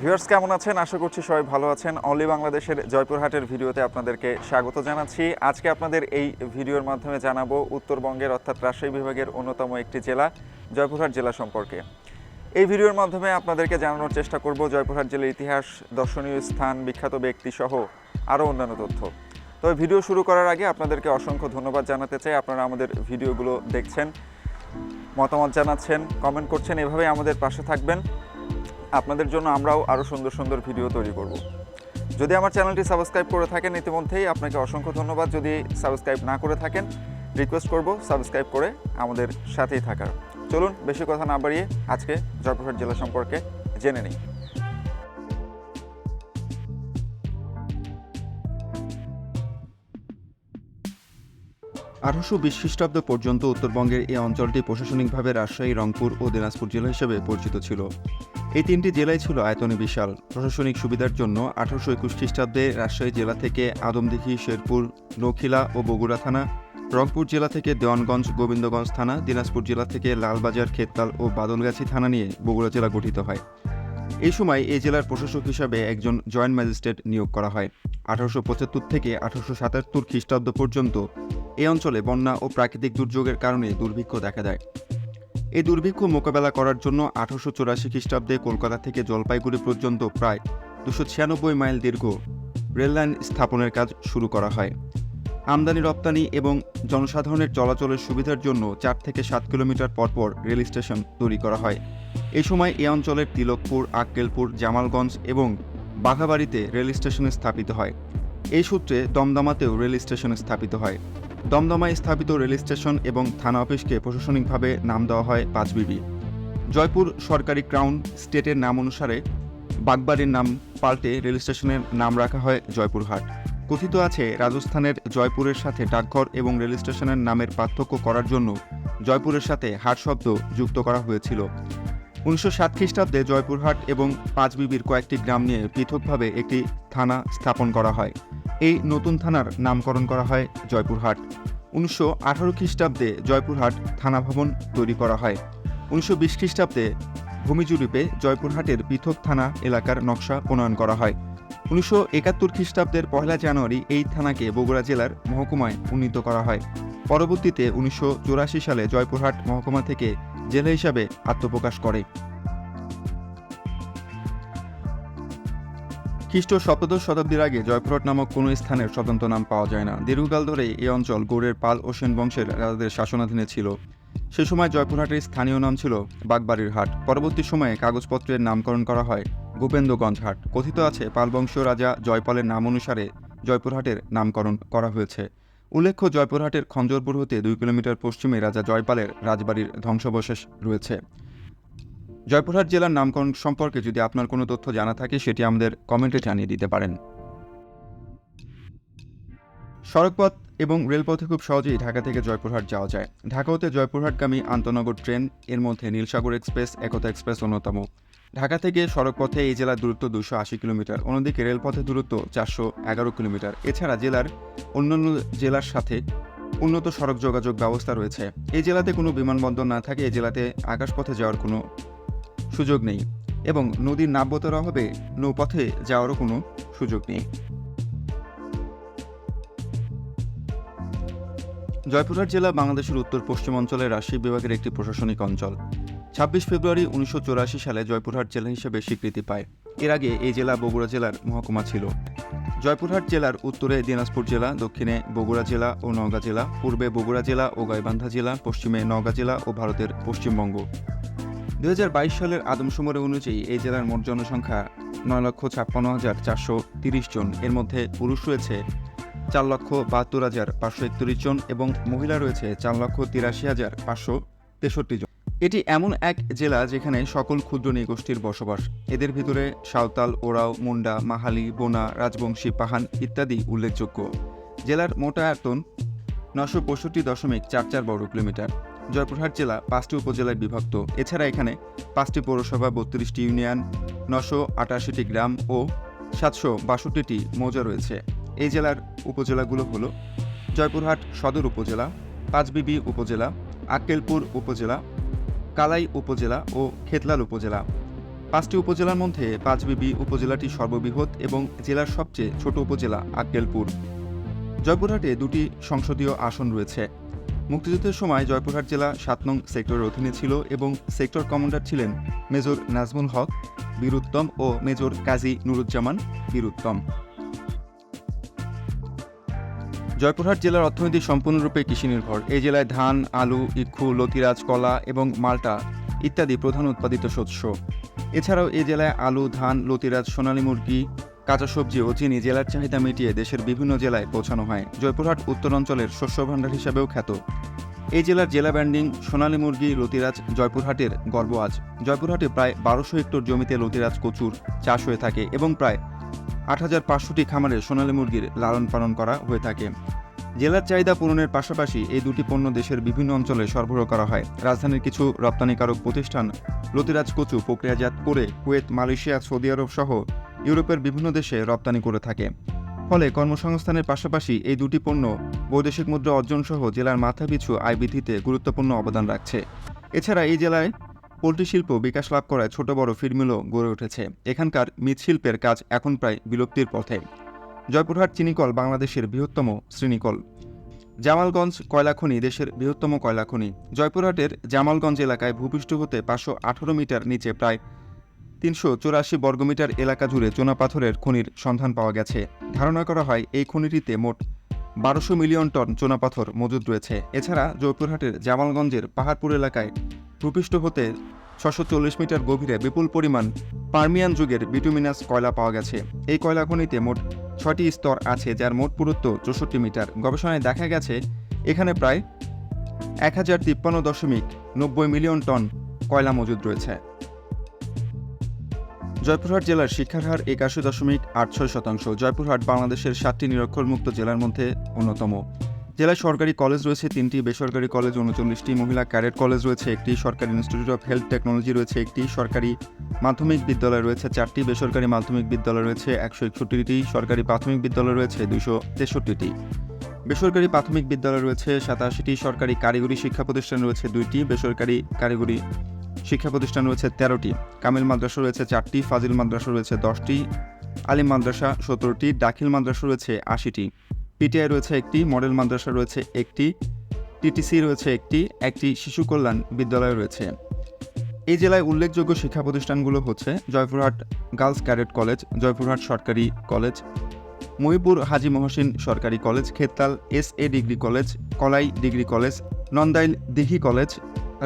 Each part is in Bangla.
ভিউয়ার্স, কেমন আছেন? আশা করছি সবাই ভালো আছেন। অনলি বাংলাদেশের জয়পুরহাটের ভিডিওতে আপনাদেরকে স্বাগত জানাচ্ছি। আজকে আপনাদের এই ভিডিওর মাধ্যমে জানাব উত্তরবঙ্গের, অর্থাৎ রাজশাহী বিভাগের অন্যতম একটি জেলা, জয়পুরহাট জেলা সম্পর্কে। এই ভিডিওর মাধ্যমে আপনাদেরকে জানানোর চেষ্টা করব জয়পুরহাট জেলার ইতিহাস, দর্শনীয় স্থান, বিখ্যাত ব্যক্তি সহ আরও অন্যান্য তথ্য। তবে ভিডিও শুরু করার আগে আপনাদেরকে অসংখ্য ধন্যবাদ জানাতে চাই। আপনারা আমাদের ভিডিওগুলো দেখছেন, মতামত জানাচ্ছেন কমেন্ট করছেন, এভাবেই আমাদের পাশে থাকবেন। আপনাদের জন্য আমরাও আরও সুন্দর সুন্দর ভিডিও তৈরি করব। যদি আমার চ্যানেলটি সাবস্ক্রাইব করে থাকেন, ইতিমধ্যেই আপনাকে অসংখ্য ধন্যবাদ। যদি সাবস্ক্রাইব না করে থাকেন রিকোয়েস্ট করব সাবস্ক্রাইব করে আমাদের সাথেই থাকার। চলুন, বেশি কথা না বাড়িয়ে আজকে জয়পুরহাট জেলা সম্পর্কে জেনে নিই। আঠারোশো বিশ খ্রিস্টাব্দ পর্যন্ত উত্তরবঙ্গের এই অঞ্চলটি প্রশাসনিকভাবে রাজশাহী, রংপুর ও দিনাজপুর জেলা হিসেবে পরিচিত ছিল। এই তিনটি জেলাই ছিল আয়তনে বিশাল। প্রশাসনিক সুবিধার জন্য আঠারোশো একুশ খ্রিস্টাব্দে রাজশাহী জেলা থেকে আদমদিঘি, শেরপুর, নৌখিলা ও বগুড়া থানা, রংপুর জেলা থেকে দেওয়ানগঞ্জ, গোবিন্দগঞ্জ থানা, দিনাজপুর জেলা থেকে লালবাজার, খেতলাল ও বাদলগাছি থানা নিয়ে বগুড়া জেলা গঠিত হয়। এই সময় এই জেলার প্রশাসক হিসাবে একজন জয়েন্ট ম্যাজিস্ট্রেট নিয়োগ করা হয়। আঠারোশো পঁচাত্তর থেকে আঠারোশো সাতাত্তর খ্রিস্টাব্দ পর্যন্ত এই অঞ্চলে বন্যা ও প্রাকৃতিক দুর্যোগের কারণে দুর্ভিক্ষ দেখা দেয়। এই দুর্ভিক্ষ মোকাবেলা করার জন্য আঠারোশো চুরাশি খ্রিস্টাব্দে কলকাতা থেকে জলপাইগুড়ি পর্যন্ত প্রায় দুশো ছিয়ানব্বই মাইল দীর্ঘ রেললাইন স্থাপনের কাজ শুরু করা হয়। আমদানি, রপ্তানি এবং জনসাধারণের চলাচলের সুবিধার জন্য চার থেকে সাত কিলোমিটার পরপর রেল স্টেশন তৈরি করা হয়। এই সময় এ অঞ্চলের তিলকপুর, আক্কেলপুর, জামালগঞ্জ এবং বাঘাবাড়িতে রেল স্টেশন স্থাপিত হয়। এই সূত্রে দমদমাতেও রেল স্টেশন স্থাপিত হয়। দমদমায় স্থাপিত রেল স্টেশন এবং থানা অফিসকে প্রশাসনিকভাবে নাম দেওয়া হয় পাঁচবিবি। জয়পুর সরকারি ক্রাউন স্টেটের নাম অনুসারে বাগবাড়ির নাম পাল্টে রেল স্টেশনের নাম রাখা হয় জয়পুরহাট। কথিত আছে, রাজস্থানের জয়পুরের সাথে ডাকঘর এবং রেল স্টেশনের নামের পার্থক্য করার জন্য জয়পুরের সাথে হাট শব্দ যুক্ত করা হয়েছিল। উনিশশো সাত খ্রিস্টাব্দে জয়পুরহাট এবং পাঁচবিবির কয়েকটি গ্রাম নিয়ে পৃথকভাবে একটি থানা স্থাপন করা হয়। এই নতুন থানার নামকরণ করা হয় জয়পুরহাট। উনিশশো আঠারো খ্রিস্টাব্দে জয়পুরহাট থানা ভবন তৈরি করা হয়। উনিশশো বিশ খ্রিস্টাব্দে ভূমিজুরিপে জয়পুরহাটের পৃথক থানা এলাকার নকশা প্রণয়ন করা হয়। উনিশশো একাত্তর খ্রিস্টাব্দের পহেলা জানুয়ারি এই থানাকে বগুড়া জেলার মহকুমায় উন্নীত করা হয়। পরবর্তীতে উনিশশো চুরাশি সালে জয়পুরহাট মহকুমা থেকে জেলা হিসাবে আত্মপ্রকাশ করে। খ্রিস্ট সপ্তদশ শতাব্দীর আগে জয়পুরহাট নামক কোনো স্থানের স্বতন্ত্র নাম পাওয়া যায় না। দীর্ঘকাল ধরে এই অঞ্চল গৌড়ের পাল ও সেন বংশের রাজাদের শাসনাধীনে ছিল। সে সময় জয়পুরহাটের স্থানীয় নাম ছিল বাগবাড়ির হাট। পরবর্তী সময়ে কাগজপত্রের নামকরণ করা হয় গোপেন্দ্রগঞ্জ হাট। কথিত আছে পালবংশীয় রাজা জয়পালের নাম অনুসারে জয়পুরহাটের নামকরণ করা হয়েছে। উল্লেখ্য, জয়পুরহাটের খঞ্জরপুর হতে দুই কিলোমিটার পশ্চিমে রাজা জয়পালের রাজবাড়ির ধ্বংসাবশেষ রয়েছে। জয়পুরহাট জেলার নামকরণ সম্পর্কে যদি আপনার কোনো তথ্য জানা থাকে, সেটি আমাদের কমেন্টে জানিয়ে দিতে পারেন। সড়কপথ এবং রেলপথে খুব সহজেই ঢাকা থেকে জয়পুরহাট যাওয়া যায়। ঢাকা হতে জয়পুরহাটগামী আন্তনগর ট্রেন, এর মধ্যে নীলসাগর এক্সপ্রেস, একতা এক্সপ্রেস অন্যতম। ঢাকা থেকে সড়কপথে এই জেলার দূরত্ব দুশো আশি কিলোমিটার, অন্যদিকে রেলপথে দূরত্ব চারশো এগারো কিলোমিটার। এছাড়া জেলার অন্যান্য জেলার সাথে উন্নত সড়ক যোগাযোগ ব্যবস্থা রয়েছে। এই জেলাতে কোনো বিমানবন্দর না থাকে, এই জেলাতে আকাশপথে যাওয়ার কোনো সুযোগ নেই এবং নদীর নাব্যতার অভাবে নৌপথে যাওয়ারও কোনো সুযোগ নেই। জয়পুরহাট জেলা বাংলাদেশের উত্তর পশ্চিম অঞ্চলের রাজশাহী বিভাগের একটি প্রশাসনিক অঞ্চল। ছাব্বিশ ফেব্রুয়ারি উনিশশো সালে জয়পুরহাট জেলা হিসেবে স্বীকৃতি পায়। এর আগে এই জেলা বগুড়া জেলার মহকুমা ছিল। জয়পুরহাট জেলার উত্তরে দিনাজপুর জেলা, দক্ষিণে বগুড়া জেলা ও নওগাঁ জেলা, পূর্বে বগুড়া জেলা ও গাইবান্ধা জেলা, পশ্চিমে নওগাঁ জেলা ও ভারতের পশ্চিমবঙ্গ। দু হাজার বাইশ সালের আদমশুমারি অনুযায়ী এই জেলার মোট জনসংখ্যা নয় লক্ষ ছাপ্পান্ন হাজার চারশো তিরিশ জন। এর মধ্যে পুরুষ রয়েছে চার লক্ষ বাহাত্তর হাজার পাঁচশো একত্রিশ জন এবং মহিলা রয়েছে চার লক্ষ তিরাশি হাজার পাঁচশো তেষট্টি জন। এটি এমন এক জেলা যেখানে সকল ক্ষুদ্র নৃগোষ্ঠীর বসবাস। এদের ভিতরে সাঁওতাল, ওরাও, মুন্ডা, মাহালি, বোনা, রাজবংশী, পাহান ইত্যাদি উল্লেখযোগ্য। জেলার মোট আয়তন নশো পঁয়ষট্টি দশমিক চার চার বর্গ কিলোমিটার জয়পুরহাট জেলা পাঁচটি উপজেলায় বিভক্ত। এছাড়া এখানে পাঁচটি পৌরসভা, বত্রিশটি ইউনিয়ন, নশো আটাশিটি গ্রাম ও সাতশো বাষট্টিটি মৌজা রয়েছে। এই জেলার উপজেলাগুলো হলো জয়পুরহাট সদর উপজেলা, পাঁচবিবি উপজেলা, আক্কেলপুর উপজেলা, কালাই উপজেলা ও খেতলাল উপজেলা। পাঁচটি উপজেলার মধ্যে পাঁচবিবি উপজেলাটি সর্ববৃহৎ এবং জেলার সবচেয়ে ছোট উপজেলা আক্কেলপুর। জয়পুরহাটে দুটি সংসদীয় আসন রয়েছে। মুক্তিযুদ্ধের সময় জয়পুরহাট জেলা সাত নং সেক্টরের অধীনে ছিল এবং সেক্টর কমান্ডার ছিলেন মেজর নাজমুল হক, বীরুত্তম ও মেজর কাজী নুরুজ্জামান বীরুত্তম। জয়পুরহাট জেলার অর্থনীতি সম্পূর্ণরূপে কৃষি নির্ভর এই জেলায় ধান, আলু, ইক্ষু, লতিরাজ, কলা এবং মাল্টা ইত্যাদি প্রধান উৎপাদিত শস্য। এছাড়াও এই জেলায় আলু, ধান, লতিরাজ, সোনালী মুরগি, কাঁচা সবজি ও চিনি জেলার চাহিদা মিটিয়ে দেশের বিভিন্ন জেলায় পৌঁছানো হয়। জয়পুরহাট উত্তরাঞ্চলের শস্য ভাণ্ডার হিসাবেও খ্যাত। এই জেলার জেলা ব্যান্ডিং সোনালী মুরগি, লতিরাজ জয়পুরহাটের গর্ব আজ। জয়পুরহাটে প্রায় বারোশো হেক্টর জমিতে লতিরাজ কচুর চাষ হয়ে থাকে এবং প্রায় আট হাজার পাঁচশোটি খামারে সোনালী মুরগির লালন পালন করা হয়ে থাকে। জেলার চাহিদা পূরণের পাশাপাশি এই দুটি পণ্য দেশের বিভিন্ন অঞ্চলে সরবরাহ করা হয়। রাজধানীর কিছু রপ্তানিকারক প্রতিষ্ঠান লতিরাজ কচু প্রক্রিয়াজাত করে, কুয়েত, মালয়েশিয়া, সৌদি আরব সহ ইউরোপের বিভিন্ন দেশে রপ্তানি করে থাকে। ফলে কর্মসংস্থানের পাশাপাশি এই দুটি পণ্য বৈদেশিক মুদ্রা অর্জন সহ জেলার মাথাপিছু আয় বৃদ্ধিতে গুরুত্বপূর্ণ অবদান রাখছে। এছাড়া এই জেলায় পোলট্রি শিল্প বিকাশ লাভ করায় ছোট বড় ফিডমিলও গড়ে উঠেছে। এখানকার মৃৎশিল্পের কাজ এখন প্রায় বিলুপ্তির পথে। জয়পুরহাট, চিনিকল বাংলাদেশের বৃহত্তম শ্রেণীকল জামালগঞ্জ কয়লা খনি দেশের বৃহত্তম কয়লা খনি জয়পুরহাটের জামালগঞ্জ এলাকায় ভূপৃষ্ঠ হতে পাঁচশো আঠারো মিটার নিচে প্রায় তিনশো চুরাশি বর্গমিটার এলাকা জুড়ে চুনাপাথরের খনির সন্ধান পাওয়া গেছে। ধারণা করা হয় এই খনিটিতে মোট বারোশো মিলিয়ন টন চুনাপাথর মজুদ রয়েছে। এছাড়া জয়পুরহাটের জামালগঞ্জের পাহাড়পুর এলাকায় ভূপৃষ্ঠ হতে ছশো চল্লিশ মিটার গভীরে বিপুল পরিমাণ পার্মিয়ান যুগের বিটুমিনাস কয়লা পাওয়া গেছে। এই কয়লা খনিতে মোট ছয়টি স্তর আছে, যার মোট পুরুত্ব চৌষট্টি মিটার। গবেষণায় দেখা গেছে, এখানে প্রায় এক হাজার তিপ্পান্ন দশমিক নব্বই মিলিয়ন টন কয়লা মজুদ রয়েছে। জয়পুরহাট জেলার শিক্ষার হার একাশি দশমিক আট ছয় শতাংশ, জয়পুরহাট বাংলাদেশের সাতটি নিরক্ষরমুক্ত জেলার মধ্যে অন্যতম। জেলায় সরকারি কলেজ রয়েছে, তিনটি বেসরকারি কলেজ, উনচল্লিশটি মহিলা ক্যাডেট কলেজ রয়েছে, একটি সরকারি ইনস্টিটিউট অফ হেলথ টেকনোলজি রয়েছে, একটি সরকারি মাধ্যমিক বিদ্যালয় রয়েছে, চারটি বেসরকারি মাধ্যমিক বিদ্যালয় রয়েছে, একশো একষট্টিটি সরকারি প্রাথমিক বিদ্যালয় রয়েছে দুশো তেষট্টিটি। বেসরকারি প্রাথমিক বিদ্যালয় রয়েছে, সাতাশিটি সরকারি কারিগরি শিক্ষা প্রতিষ্ঠান রয়েছে, দুইটি বেসরকারি কারিগরি শিক্ষা প্রতিষ্ঠান রয়েছে, তেরোটি। কামিল মাদ্রাসা রয়েছে, চারটি। ফাজিল মাদ্রাসা রয়েছে, দশটি। আলিম মাদ্রাসা, সতেরোটি। দাখিল মাদ্রাসা রয়েছে, আশিটি। পিটিআই রয়েছে একটি, মডেল মাদ্রাসা রয়েছে একটি টিটিসি রয়েছে একটি একটি শিশু কল্যাণ বিদ্যালয় রয়েছে। এই জেলায় উল্লেখযোগ্য শিক্ষা প্রতিষ্ঠানগুলো হচ্ছে Joypurhat girls cadet college, Joypurhat সরকারি কলেজ মহিপুর হাজি মহসিন সরকারি college, Khetal S A degree college, Kalai degree college, Nandail Dighi college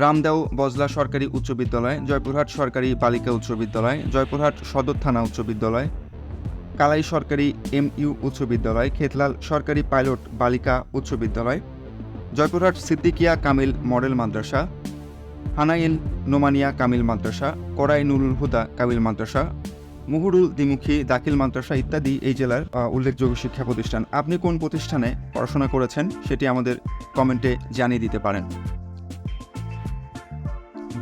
Ramdao Bajla সরকারি উচ্চ বিদ্যালয়, জয়পুরহাট সরকারি বালিকা উচ্চ বিদ্যালয়, জয়পুরহাট সদর থানা উচ্চ বিদ্যালয় কালাই সরকারি এম ইউ উচ্চ বিদ্যালয়, খেতলাল সরকারি পাইলট বালিকা উচ্চ বিদ্যালয়, জয়পুরহাট সিদ্দিকিয়া কামিল মডেল মাদ্রাসা, হানাইল নোমানিয়া কামিল মাদ্রাসা করাই নুরুল হুদা কামিল মাদ্রাসা, মুহুরুল দ্বিমুখী দাখিল মাদ্রাসা ইত্যাদি এই জেলার উল্লেখযোগ্য শিক্ষা প্রতিষ্ঠান। আপনি কোন প্রতিষ্ঠানে পড়াশোনা করেছেন সেটি আমাদের কমেন্টে জানিয়ে দিতে পারেন।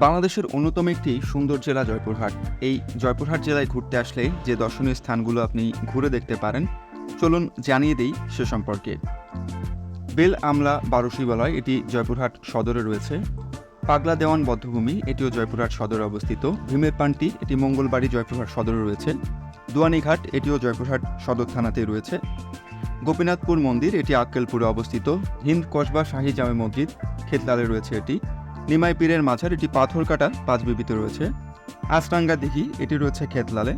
বাংলাদেশের অন্যতম একটি সুন্দর জেলা জয়পুরহাট। এই জয়পুরহাট জেলায় ঘুরতে আসলে যে দর্শনীয় স্থানগুলো আপনি ঘুরে দেখতে পারেন, চলুন জানিয়ে দিই সে সম্পর্কে। বেল আমলা বারুশিবালয় এটি জয়পুরহাট সদরে রয়েছে। পাগলা দেওয়ান বদ্ধভূমি, এটিও জয়পুরহাট সদরে অবস্থিত। ভীমের পান্টি, এটি মঙ্গলবাড়ি জয়পুরহাট সদরে রয়েছে। দুয়ানিঘাট, এটিও জয়পুরহাট সদর থানাতেই রয়েছে। গোপীনাথপুর মন্দির, এটি আক্কেলপুরে অবস্থিত। হিন্দ কসবা শাহী জামে মসজিদ, খেতলালে রয়েছে এটি। নিমাই পীরের মাঝার এটি পাথর কাটা পাঁচ বিবিতে রয়েছে। আশরাঙ্গা দিঘি, এটি রয়েছে খেতলালে।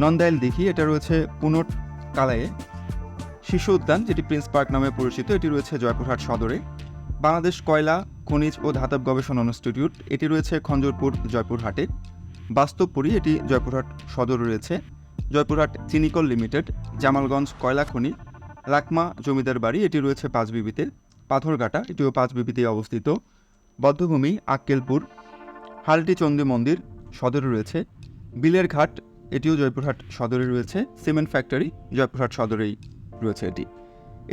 নন্দাইল দিঘি, এটা রয়েছে পুনট কালায়ে শিশু উদ্যান, যেটি প্রিন্স পার্ক নামে পরিচিত, এটি রয়েছে জয়পুরহাট সদরে। বাংলাদেশ কয়লা, খনিজ ও ধাতব গবেষণা ইনস্টিটিউট, এটি রয়েছে খঞ্জরপুর জয়পুরহাটে। বাস্তবপুরী এটি জয়পুরহাট সদর রয়েছে। জয়পুরহাট চিনিকল লিমিটেড, জামালগঞ্জ কয়লা খনি, লাকমা জমিদার বাড়ি, এটি রয়েছে পাঁচবিবিতে পাথরঘাটা এটিও পাঁচবিবিতে অবস্থিত। বদ্ধভূমি আক্কেলপুর হালটি চন্ডী মন্দির সদরে রয়েছে বিলের ঘাট এটিও জয়পুরহাট সদরে রয়েছে, সিমেন্ট ফ্যাক্টরি জয়পুরহাট সদরেই রয়েছে এটি।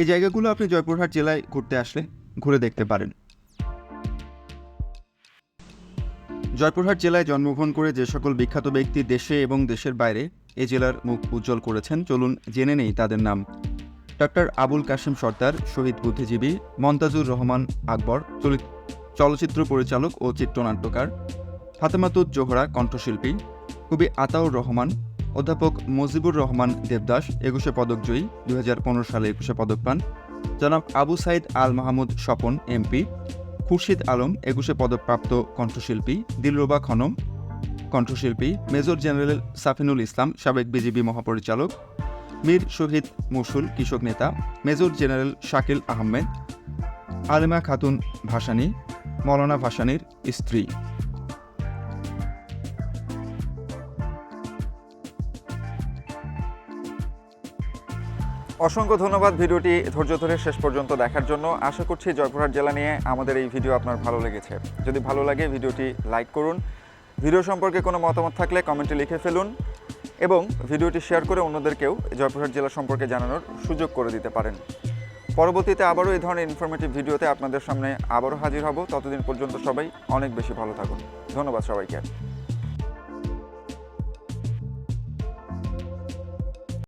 এই জায়গাগুলো আপনি জয়পুরহাট জেলায় ঘুরতে আসলে ঘুরে দেখতে পারেন। জয়পুরহাট জেলায় জন্মগ্রহণ করে যে সকল বিখ্যাত ব্যক্তি দেশে এবং দেশের বাইরে এ জেলার মুখ উজ্জ্বল করেছেন, চলুন জেনে নেই তাদের নাম। ডক্টর আবুল কাশিম সর্দার, শহীদ বুদ্ধিজীবী, মন্তাজুর রহমান আকবর চলিত চলচ্চিত্র পরিচালক ও চিত্রনাট্যকার ফাতেমাতুজ জোহরা কণ্ঠশিল্পী, কবি আতাউর রহমান, অধ্যাপক মজিবুর রহমান দেবদাস একুশে পদকজয়ী দু হাজার পনেরো সালে একুশে পদক পান। জনাব আবু সাইদ আল মাহমুদ স্বপন, এমপি। খুরশিদ আলম একুশে পদকপ্রাপ্ত কণ্ঠশিল্পী, দিলরুবা খনম কণ্ঠশিল্পী, মেজর জেনারেল সাফিনুল ইসলাম সাবেক বিজিবি মহাপরিচালক, মীর শহীদ মুসুল কৃষক নেতা, মেজর জেনারেল শাকিল আহমেদ, আলেমা খাতুন ভাসানী মৌলানা ভাসানীর স্ত্রী। অসংখ্য ধন্যবাদ ভিডিওটি ধৈর্য ধরে শেষ পর্যন্ত দেখার জন্য। আশা করছি জয়পুরহাট জেলা নিয়ে আমাদের এই ভিডিও আপনার ভালো লেগেছে। যদি ভালো লাগে ভিডিওটি লাইক করুন। ভিডিও সম্পর্কে কোনো মতামত থাকলে কমেন্টে লিখে ফেলুন এবং ভিডিওটি শেয়ার করে অন্যদেরকেও জয়পুরহাট জেলা সম্পর্কে জানানোর সুযোগ করে দিতে পারেন। পরবর্তীতে আবারও এই ধরনের ইনফরমেটিভ ভিডিওতে আপনাদের সামনে আবারও হাজির হব। ততদিন পর্যন্ত সবাই অনেক বেশি ভালো থাকুন। ধন্যবাদ সবাইকে।